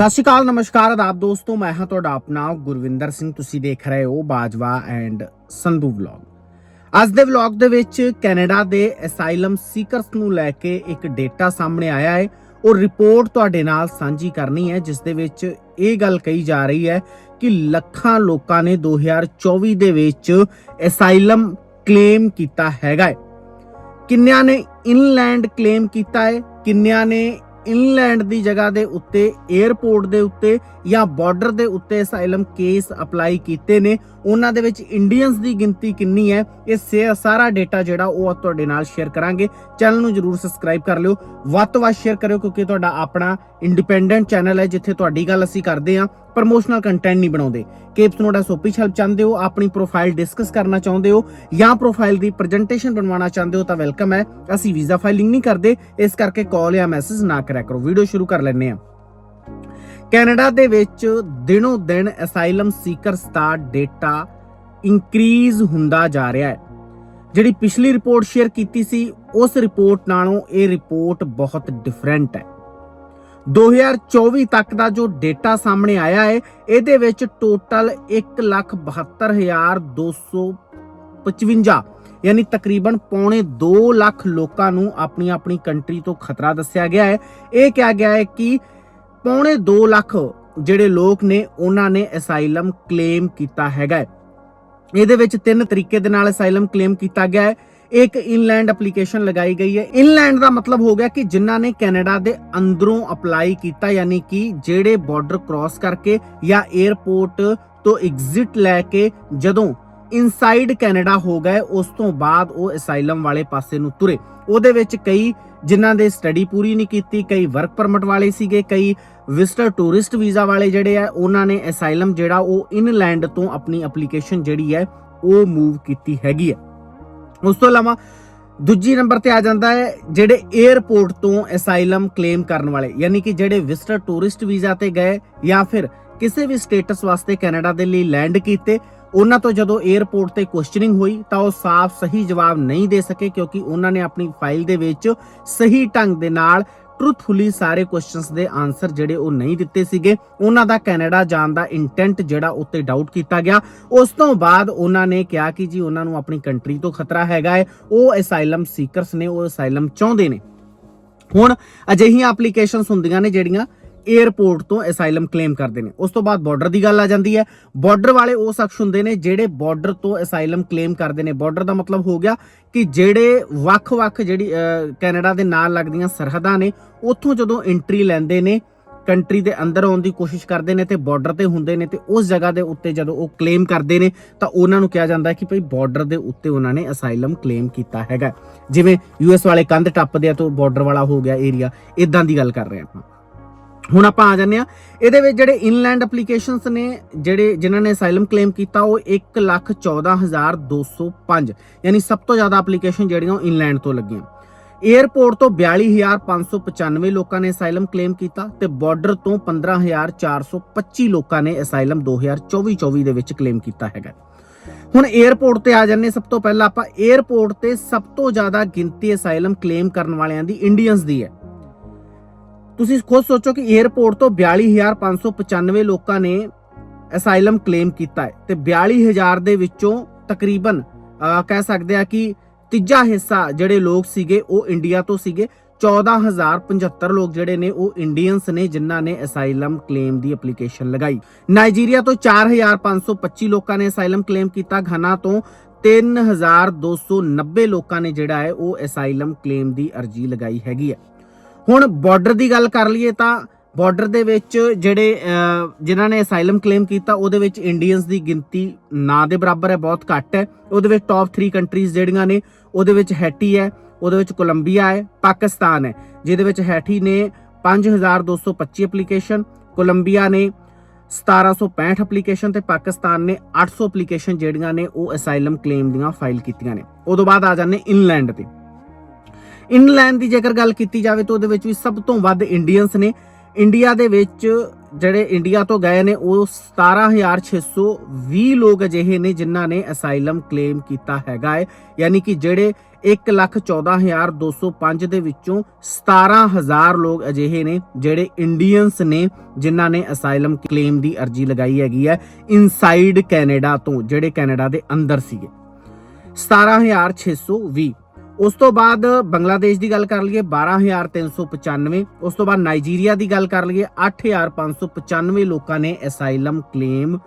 ਸਤਿ ਸ਼੍ਰੀ ਅਕਾਲ, ਨਮਸਕਾਰ ਆਦਾਬ ਦੋਸਤੋ, ਮੈਂ ਹਾਂ ਤੁਹਾਡਾ ਆਪਣਾ ਗੁਰਵਿੰਦਰ ਸਿੰਘ। ਤੁਸੀਂ ਦੇਖ ਰਹੇ ਹੋ ਬਾਜਵਾ ਐਂਡ ਸੰਧੂ ਵਲੌਗ। ਅੱਜ ਦੇ ਵਲੌਗ ਦੇ ਵਿੱਚ ਕੈਨੇਡਾ ਦੇ ਐਸਾਈਲਮ ਸੀਕਰਸ ਨੂੰ ਲੈ ਕੇ ਇੱਕ ਡੇਟਾ ਸਾਹਮਣੇ ਆਇਆ ਹੈ। ਉਹ ਰਿਪੋਰਟ ਤੁਹਾਡੇ ਨਾਲ ਸਾਂਝੀ ਕਰਨੀ ਹੈ, ਜਿਸ ਦੇ ਵਿੱਚ ਇਹ ਗੱਲ ਕਹੀ ਜਾ ਰਹੀ ਹੈ ਕਿ ਲੱਖਾਂ ਲੋਕਾਂ ਨੇ 2024 ਦੇ ਵਿੱਚ ਅਸਾਈਲਮ ਕਲੇਮ ਕੀਤਾ ਹੈਗਾ ਹੈ। ਕਿੰਨਿਆਂ ਨੇ ਇਨਲੈਂਡ ਕਲੇਮ ਕੀਤਾ ਹੈ, ਕਿੰਨਿਆਂ ਨੇ ਇਨਲੈਂਡ ਦੀ ਜਗ੍ਹਾ ਦੇ ਉੱਤੇ 에ਅਰਪੋਰਟ ਦੇ ਉੱਤੇ ਜਾਂ ਬਾਰਡਰ ਦੇ ਉੱਤੇ ਅਸਾਈਲਮ ਕੇਸ ਅਪਲਾਈ ਕੀਤੇ ਨੇ। ਉਹਨਾਂ ਦੇ ਵਿੱਚ ਇੰਡੀਅਨਸ ਦੀ ਗਿਣਤੀ ਕਿੰਨੀ ਹੈ, ਇਹ ਸੇ- ਸਾਰਾ ਡੇਟਾ ਜਿਹੜਾ ਉਹ ਤੁਹਾਡੇ ਨਾਲ ਸ਼ੇਅਰ ਕਰਾਂਗੇ। ਚੈਨਲ ਨੂੰ ਜਰੂਰ ਸਬਸਕ੍ਰਾਈਬ ਕਰ ਲਿਓ। ਵੱਧ ਤੋਂ ਵੱਧ ਸ਼ੇਅਰ ਕਰਿਓ ਕਿਉਂਕਿ ਤੁਹਾਡਾ ਆਪਣਾ ਇੰਡੀਪੈਂਡੈਂਟ ਚੈਨਲ ਹੈ, ਜਿੱਥੇ ਤੁਹਾਡੀ ਗੱਲ ਅਸੀਂ ਕਰਦੇ ਹਾਂ। ਪ੍ਰਮੋਸ਼ਨਲ ਕੰਟੈਂਟ ਨਹੀਂ ਬਣਾਉਂਦੇ। ਕੇਪਸ ਨੋਡਾ ਸੋਪੀ ਹੈਲਪ ਚਾਹੁੰਦੇ ਹੋ, ਆਪਣੀ ਪ੍ਰੋਫਾਈਲ ਡਿਸਕਸ ਕਰਨਾ ਚਾਹੁੰਦੇ ਹੋ ਜਾਂ ਪ੍ਰੋਫਾਈਲ ਦੀ ਪ੍ਰੈਜੈਂਟੇਸ਼ਨ ਬਣਵਾਉਣਾ ਚਾਹੁੰਦੇ ਹੋ ਤਾਂ ਵੈਲਕਮ ਹੈ। ਅਸੀਂ ਵੀਜ਼ਾ ਫਾਈਲਿੰਗ ਨਹੀਂ ਕਰਦੇ, ਇਸ ਕਰਕੇ ਕਾਲ ਜਾਂ ਮੈਸੇਜ ਨਾ ਕਰਿਆ ਕਰੋ। ਵੀਡੀਓ ਸ਼ੁਰੂ ਕਰ ਲੈਂਦੇ ਹਾਂ। ਕੈਨੇਡਾ ਦੇ ਵਿੱਚ ਦਿਨੋ ਦਿਨ ਅਸਾਈਲਮ ਸੀਕਰਸ ਦਾ ਡੇਟਾ ਇਨਕਰੀਜ਼ ਹੁੰਦਾ ਜਾ ਰਿਹਾ ਹੈ। ਜਿਹੜੀ ਪਿਛਲੀ ਰਿਪੋਰਟ ਸ਼ੇਅਰ ਕੀਤੀ ਸੀ, ਉਸ ਰਿਪੋਰਟ ਨਾਲੋਂ ਇਹ ਰਿਪੋਰਟ ਬਹੁਤ ਡਿਫਰੈਂਟ ਹੈ। 2024 ਤੱਕ ਦਾ ਜੋ ਡੇਟਾ ਸਾਹਮਣੇ ਆਇਆ ਹੈ, ਇਹਦੇ ਵਿੱਚ ਟੋਟਲ 172255 ਯਾਨੀ ਤਕਰੀਬਨ ਪੌਣੇ 2 ਲੱਖ ਲੋਕਾਂ ਨੂੰ ਆਪਣੀ ਆਪਣੀ ਕੰਟਰੀ ਤੋਂ ਖਤਰਾ ਦੱਸਿਆ ਗਿਆ ਹੈ। ਇਹ ਕਿਹਾ ਗਿਆ ਹੈ ਕਿ ਪੌਣੇ 2 ਲੱਖ ਜਿਹੜੇ ਲੋਕ ਨੇ, ਉਹਨਾਂ ਨੇ ਅਸਾਈਲਮ ਕਲੇਮ ਕੀਤਾ ਹੈਗਾ ਇਹਦੇ ਵਿੱਚ ਤਿੰਨ ਤਰੀਕੇ ਦੇ ਨਾਲ ਅਸਾਈਲਮ ਕਲੇਮ ਕੀਤਾ ਗਿਆ ਹੈ। ਇੱਕ ਇਨਲੈਂਡ ਐਪਲੀਕੇਸ਼ਨ ਲਗਾਈ ਗਈ ਹੈ। ਇਨਲੈਂਡ ਦਾ ਮਤਲਬ ਹੋ ਗਿਆ ਕਿ ਜਿਨ੍ਹਾਂ ਨੇ ਕੈਨੇਡਾ ਦੇ ਅੰਦਰੋਂ ਅਪਲਾਈ ਕੀਤਾ, ਯਾਨੀ ਕਿ ਜਿਹੜੇ ਬਾਰਡਰ ਕ੍ਰਾਸ ਕਰਕੇ ਜਾਂ 에ਅਰਪੋਰਟ ਤੋਂ ਐਗਜ਼ਿਟ ਲੈ ਕੇ ਜਦੋਂ ਇਨਸਾਈਡ ਕੈਨੇਡਾ ਹੋ ਗਏ, ਉਸ ਤੋਂ ਬਾਅਦ ਉਹ ਅਸਾਈਲਮ ਵਾਲੇ ਪਾਸੇ ਨੂੰ ਤੁਰੇ। ਉਹਦੇ ਵਿੱਚ ਕਈ ਜਿਨ੍ਹਾਂ ਦੇ ਸਟੱਡੀ ਪੂਰੀ ਨਹੀਂ ਕੀਤੀ, ਕਈ ਵਰਕ ਪਰਮਿਟ ਵਾਲੇ ਸੀਗੇ, ਕਈ ਵਿਜ਼ਟਰ ਟੂਰਿਸਟ ਵੀਜ਼ਾ ਵਾਲੇ ਜਿਹੜੇ ਆ, ਉਹਨਾਂ ਨੇ ਅਸਾਈਲਮ ਜਿਹੜਾ ਉਹ ਇਨਲੈਂਡ ਤੋਂ ਆਪਣੀ ਐਪਲੀਕੇਸ਼ਨ ਜਿਹੜੀ ਹੈ, ਉਹ ਮੂਵ ਕੀਤੀ ਹੈਗੀ ਹੈ। ਉਸ ਤੋਂ ਇਲਾਵਾ ਦੂਜੀ ਨੰਬਰ ਤੇ ਆ ਜਾਂਦਾ ਹੈ, ਜਿਹੜੇ 에ਅਰਪੋਰਟ ਤੋਂ ਅਸਾਈਲਮ ਕਲੇਮ ਕਰਨ ਵਾਲੇ, ਯਾਨੀ ਕਿ ਜਿਹੜੇ ਵਿਜ਼ਟਰ ਟੂਰਿਸਟ ਵੀਜ਼ਾ ਤੇ ਗਏ ਜਾਂ ਫਿਰ ਕਿਸੇ ਵੀ ਸਟੇਟਸ ਵਾਸਤੇ ਕੈਨੇਡਾ ਦੇ ਲਈ ਲੈਂਡ ਕੀਤੇ, ਉਹਨਾਂ ਤੋਂ ਜਦੋਂ 에ਅਰਪੋਰਟ ਤੇ ਕੁਐਸਚਨਿੰਗ ਹੋਈ, ਤਾਂ ਉਹ ਸਾਫ਼ ਸਹੀ ਜਵਾਬ ਨਹੀਂ ਦੇ ਸਕੇ ਕਿਉਂਕਿ ਉਹਨਾਂ ਨੇ ਆਪਣੀ ਫਾਈਲ ਦੇ ਵਿੱਚ ਸਹੀ ਢੰਗ ਦੇ ਨਾਲ ਟਰੂਥਫੁਲੀ ਸਾਰੇ ਕੁਐਸਚਨਸ ਦੇ ਆਨਸਰ ਜਿਹੜੇ ਉਹ ਨਹੀਂ ਦਿੱਤੇ ਸੀਗੇ। ਉਹਨਾਂ ਦਾ ਕੈਨੇਡਾ ਜਾਣ ਦਾ ਇੰਟੈਂਟ ਜਿਹੜਾ ਉੱਤੇ ਡਾਊਟ ਕੀਤਾ ਗਿਆ। ਉਸ ਤੋਂ ਬਾਅਦ ਉਹਨਾਂ ਨੇ ਕਿਹਾ ਕਿ ਜੀ ਉਹਨਾਂ ਨੂੰ ਆਪਣੀ ਕੰਟਰੀ ਤੋਂ ਖਤਰਾ ਹੈਗਾ ਹੈ। ਉਹ ਅਸਾਈਲਮ ਸੀਕਰਸ ਨੇ, ਉਹ ਅਸਾਈਲਮ ਚਾਹੁੰਦੇ ਨੇ। ਹੁਣ ਅਜਿਹੀਆਂ ਐਪਲੀਕੇਸ਼ਨਸ ਹੁੰਦੀਆਂ ਨੇ ਜਿਹੜੀਆਂ 에ਅਰਪੋਰਟ ਤੋਂ ਅਸਾਈਲਮ ਕਲੇਮ ਕਰਦੇ ਨੇ। ਉਸ ਤੋਂ ਬਾਅਦ ਬਾਰਡਰ ਦੀ ਗੱਲ ਆ ਜਾਂਦੀ ਹੈ। ਬਾਰਡਰ ਵਾਲੇ ਉਹ ਸ਼ਖਸ ਹੁੰਦੇ ਨੇ ਜਿਹੜੇ ਬਾਰਡਰ ਤੋਂ ਅਸਾਈਲਮ ਕਲੇਮ ਕਰਦੇ ਨੇ। ਬਾਰਡਰ ਦਾ ਮਤਲਬ ਹੋ ਗਿਆ ਕਿ ਜਿਹੜੇ ਵੱਖ-ਵੱਖ ਜਿਹੜੀ ਕੈਨੇਡਾ ਦੇ ਨਾਲ ਲੱਗਦੀਆਂ ਸਰਹੱਦਾਂ ਨੇ, ਉੱਥੋਂ ਜਦੋਂ ਐਂਟਰੀ ਲੈਂਦੇ ਨੇ ਕੰਟਰੀ ਦੇ ਅੰਦਰ ਆਉਣ ਦੀ ਕੋਸ਼ਿਸ਼ ਕਰਦੇ ਨੇ ਤੇ ਬਾਰਡਰ ਤੇ ਹੁੰਦੇ ਨੇ ਤੇ ਉਸ ਜਗ੍ਹਾ ਦੇ ਉੱਤੇ ਜਦੋਂ ਉਹ ਕਲੇਮ ਕਰਦੇ ਨੇ, ਤਾਂ ਉਹਨਾਂ ਨੂੰ ਕਿਹਾ ਜਾਂਦਾ ਕਿ ਭਈ ਬਾਰਡਰ ਦੇ ਉੱਤੇ ਉਹਨਾਂ ਨੇ ਅਸਾਈਲਮ ਕਲੇਮ ਕੀਤਾ ਹੈਗਾ। ਜਿਵੇਂ ਯੂਐਸ ਵਾਲੇ ਕੰਧ ਟੱਪਦੇ ਆ ਤਾਂ ਬਾਰਡਰ ਵਾਲਾ ਹੋ ਗਿਆ ਏਰੀਆ ਇਦਾਂ ਦੀ ਗੱਲ ਕਰ ਰਹੇ ਆਪਾਂ। ਹੁਣ ਆਪਾਂ ਆ ਜਾਂਦੇ ਆ ਇਹਦੇ ਵਿੱਚ ਜਿਹੜੇ ਇਨਲੈਂਡ ਐਪਲੀਕੇਸ਼ਨਸ ਨੇ, ਜਿਹੜੇ ਜਿਨ੍ਹਾਂ ਨੇ ਅਸਾਈਲਮ ਕਲੇਮ ਕੀਤਾ, ਉਹ 114205 ਯਾਨੀ ਸਭ ਤੋਂ ਜ਼ਿਆਦਾ ਐਪਲੀਕੇਸ਼ਨ ਜਿਹੜੀਆਂ ਉਹ ਇਨਲੈਂਡ ਤੋਂ ਲੱਗੀਆਂ। 에ਅਰਪੋਰਟ ਤੋਂ 42595 ਲੋਕਾਂ ਨੇ ਅਸਾਈਲਮ ਕਲੇਮ ਕੀਤਾ ਤੇ ਬਾਰਡਰ ਤੋਂ 15425 ਲੋਕਾਂ ਨੇ ਅਸਾਈਲਮ 2024-24 ਦੇ ਵਿੱਚ ਕਲੇਮ ਕੀਤਾ ਹੈਗਾ। ਹੁਣ 에ਅਰਪੋਰਟ ਤੇ ਆ ਜਾਂਦੇ ਸਭ ਤੋਂ ਪਹਿਲਾਂ ਆਪਾਂ 에ਅਰਪੋਰਟ ਤੇ ਸਭ ਤੋਂ ਜ਼ਿਆਦਾ ਗਿਣਤੀ ਅਸਾਈਲਮ ਕਲੇਮ ਕਰਨ ਵਾਲਿਆਂ ਦੀ ਇੰਡੀਅਨਸ ਦੀ ਹੈ। ਤੁਸੀਂ ਖੁਦ ਸੋਚੋ ਕਿ 에ਅਰਪੋਰਟ ਤੋਂ 42595 ਲੋਕਾਂ ਨੇ ਅਸਾਈਲਮ ਕਲੇਮ ਕੀਤਾ ਹੈ ਤੇ 42000 ਦੇ ਵਿੱਚੋਂ ਤਕਰੀਬਨ ਕਹਿ ਸਕਦੇ ਆ ਕਿ ਤੀਜਾ ਹਿੱਸਾ ਜਿਹੜੇ ਲੋਕ ਸੀਗੇ ਉਹ ਇੰਡੀਆ ਤੋਂ ਸੀਗੇ। 14075 ਲੋਕ ਜਿਹੜੇ ਨੇ ਉਹ ਇੰਡੀਅਨਸ ਨੇ ਜਿਨ੍ਹਾਂ ਨੇ ਅਸਾਈਲਮ ਕਲੇਮ ਦੀ ਐਪਲੀਕੇਸ਼ਨ ਲਗਾਈ। ਨਾਈਜੀਰੀਆ ਤੋਂ 4525 ਲੋਕਾਂ ਨੇ ਅਸਾਈਲਮ ਕਲੇਮ ਕੀਤਾ ਘਾਨਾ ਤੋਂ 3290 ਲੋਕਾਂ ਨੇ ਜਿਹੜਾ ਹੈ ਉਹ ਅਸਾਈਲਮ ਕਲੇਮ ਦੀ ਅਰਜੀ ਲਗਾਈ ਹੈਗੀ ਹੈ। ਹੁਣ ਬਾਰਡਰ ਦੀ ਗੱਲ ਕਰ ਲਈਏ ਤਾਂ ਬਾਰਡਰ ਦੇ ਵਿੱਚ ਜਿਹੜੇ ਜਿਨ੍ਹਾਂ ਨੇ ਅਸਾਈਲਮ ਕਲੇਮ ਕੀਤਾ, ਉਹਦੇ ਵਿੱਚ ਇੰਡੀਅਨਸ ਦੀ ਗਿਣਤੀ ਨਾ ਦੇ ਬਰਾਬਰ ਹੈ, ਬਹੁਤ ਘੱਟ ਹੈ। ਉਹਦੇ ਵਿੱਚ ਟੌਪ 3 ਕੰਟਰੀਜ਼ ਜਿਹੜੀਆਂ ਨੇ, ਉਹਦੇ ਵਿੱਚ ਹੈਟੀ ਹੈ, ਉਹਦੇ ਵਿੱਚ ਕੋਲੰਬੀਆ ਹੈ, ਪਾਕਿਸਤਾਨ ਹੈ, ਜਿਹਦੇ ਵਿੱਚ ਹੈਟੀ ਨੇ 5225 ਐਪਲੀਕੇਸ਼ਨ ਕੋਲੰਬੀਆ ਨੇ 1765 ਐਪਲੀਕੇਸ਼ਨ ਤੇ ਪਾਕਿਸਤਾਨ ਨੇ 800 ਐਪਲੀਕੇਸ਼ਨ ਜਿਹੜੀਆਂ ਨੇ ਉਹ ਅਸਾਈਲਮ ਕਲੇਮ ਦੀਆਂ ਫਾਈਲ ਕੀਤੀਆਂ ਨੇ। ਉਦੋਂ ਬਾਅਦ ਆ ਜਾਂਦੇ ਇਨਲੈਂਡ ਤੇ। ਇਨਲੈਂਡ ਦੀ ਜੇਕਰ ਗੱਲ ਕੀਤੀ ਜਾਵੇ ਤਾਂ ਉਹਦੇ ਵਿੱਚ ਵੀ ਸਭ ਤੋਂ ਵੱਧ ਇੰਡੀਅਨਸ ਨੇ ਇੰਡੀਆ ਦੇ ਵਿੱਚ ਜਿਹੜੇ ਇੰਡੀਆ ਤੋਂ ਗਏ ਨੇ, ਉਹ 17620 ਲੋਕ ਅਜਿਹੇ ਨੇ ਜਿਨ੍ਹਾਂ ਨੇ ਅਸਾਈਲਮ ਕਲੇਮ ਕੀਤਾ ਹੈਗਾ ਹੈ। ਯਾਨੀ ਕਿ ਜਿਹੜੇ 114205 ਦੇ ਵਿੱਚੋਂ 17000 ਲੋਕ ਅਜਿਹੇ ਨੇ ਜਿਹੜੇ ਇੰਡੀਅਨਸ ਨੇ, ਜਿਨ੍ਹਾਂ ਨੇ ਅਸਾਈਲਮ ਕਲੇਮ ਦੀ ਅਰਜੀ ਲਗਾਈ ਹੈਗੀ ਹੈ ਇਨਸਾਈਡ ਕੈਨੇਡਾ ਤੋਂ, ਜਿਹੜੇ ਕੈਨੇਡਾ ਦੇ ਅੰਦਰ ਸੀਗੇ। 17620 ਉਸ ਤੋਂ ਬਾਅਦ ਬੰਗਲਾਦੇਸ਼ ਦੀ ਗੱਲ ਕਰ ਲਈਏ 12395 ਉਸ ਤੋਂ ਬਾਅਦ ਨਾਈਜੀਰੀਆ ਦੀ ਗੱਲ ਕਰ ਲਈਏ 8595 ਲੋਕਾਂ ਨੇ ਅਸਾਈਲਮ ਕਲੇਮ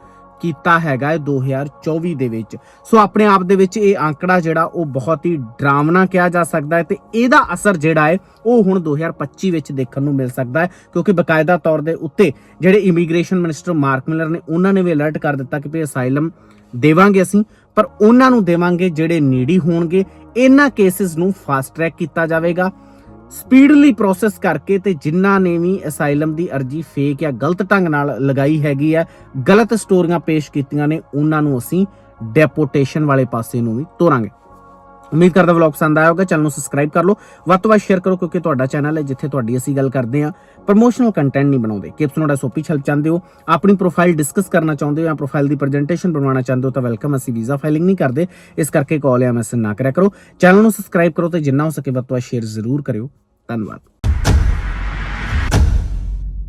ਕੀਤਾ ਹੈਗਾ ਹੈ 2024 ਦੇ ਵਿੱਚ। ਸੋ ਆਪਣੇ ਆਪ ਦੇ ਵਿੱਚ ਇਹ ਅੰਕੜਾ ਜਿਹੜਾ, ਉਹ ਬਹੁਤ ਹੀ ਡਰਾਵਨਾ ਕਿਹਾ ਜਾ ਸਕਦਾ ਹੈ ਤੇ ਇਹਦਾ ਅਸਰ ਜਿਹੜਾ ਹੈ, ਉਹ ਹੁਣ 2025 ਵਿੱਚ ਦੇਖਣ ਨੂੰ ਮਿਲ ਸਕਦਾ ਹੈ, ਕਿਉਂਕਿ ਬਕਾਇਦਾ ਤੌਰ ਦੇ ਉੱਤੇ ਜਿਹੜੇ ਇਮੀਗ੍ਰੇਸ਼ਨ ਮਿਨਿਸਟਰ ਮਾਰਕ ਮਿਲਰ ਨੇ, ਉਹਨਾਂ ਨੇ ਵੀ ਅਲਰਟ ਕਰ ਦਿੱਤਾ ਕਿ ਵੀ ਅਸਾਈਲਮ ਦੇਵਾਂਗੇ ਅਸੀਂ। ਪਰ ਉਹਨਾਂ ਨੂੰ ਦੇਵਾਂਗੇ ਜਿਹੜੇ ਨੀਡੀ ਹੋਣਗੇ। ਇਹਨਾਂ ਕੇਸਿਸ ਨੂੰ ਫਾਸਟ ਟਰੈਕ ਕੀਤਾ ਜਾਵੇਗਾ। ਸਪੀਡਲੀ ਪ੍ਰੋਸੈਸ ਕਰਕੇ ਤੇ ਜਿਨ੍ਹਾਂ ਨੇ ਵੀ ਅਸਾਈਲਮ ਦੀ ਅਰਜੀ ਫੇਕ ਜਾਂ ਗਲਤ ਢੰਗ ਨਾਲ ਲਗਾਈ ਹੈਗੀ ਹੈ, ਗਲਤ ਸਟੋਰੀਆਂ ਪੇਸ਼ ਕੀਤੀਆਂ ਨੇ, ਉਹਨਾਂ ਨੂੰ ਅਸੀਂ ਡੈਪੋਟੇਸ਼ਨ ਵਾਲੇ ਪਾਸੇ ਨੂੰ ਵੀ ਤੋਰਾਂਗੇ। ਉਮੀਦ ਕਰਦਾ ਵਲੌਗ ਪਸੰਦ ਆਇਆ ਹੋਗਾ ਚੈਨਲ ਨੂੰ ਸਬਸਕ੍ਰਾਈਬ ਕਰ ਲਓ। ਵੱਧ ਤੋਂ ਵੱਧ ਸ਼ੇਅਰ ਕਰੋ, ਕਿਉਂਕਿ ਤੁਹਾਡਾ ਚੈਨਲ ਹੈ ਜਿੱਥੇ ਤੁਹਾਡੀ ਅਸੀਂ ਗੱਲ ਕਰਦੇ ਹਾਂ। ਪ੍ਰੋਮੋਸ਼ਨਲ ਕੰਟੈਂਟ ਨਹੀਂ ਬਣਾਉਂਦੇ। ਕਿਪਸ ਨੋਡਾ ਸੋਪੀ ਛਲ ਚਾਹੁੰਦੇ ਹੋ, ਆਪਣੀ ਪ੍ਰੋਫਾਈਲ ਡਿਸਕਸ ਕਰਨਾ ਚਾਹੁੰਦੇ ਹੋ ਜਾਂ ਪ੍ਰੋਫਾਈਲ ਦੀ ਪ੍ਰੈਜੈਂਟੇਸ਼ਨ ਬਣਵਾਉਣਾ ਚਾਹੁੰਦੇ ਹੋ, ਤਾਂ ਵੈਲਕਮ ਅਸੀਂ ਵੀਜ਼ਾ ਫਾਈਲਿੰਗ ਨਹੀਂ ਕਰਦੇ। ਇਸ ਕਰਕੇ ਕਾਲ ਜਾਂ ਮੈਸੇਜ ਨਾ ਕਰਿਆ ਕਰੋ। ਚੈਨਲ ਨੂੰ ਸਬਸਕ੍ਰਾਈਬ ਕਰੋ ਤੇ ਜਿੰਨਾ ਹੋ ਸਕੇ ਵੱਧ ਤੋਂ ਵੱਧ ਸ਼ੇਅਰ ਜ਼ਰੂਰ ਕਰਿਓ। ਧੰਨਵਾਦ।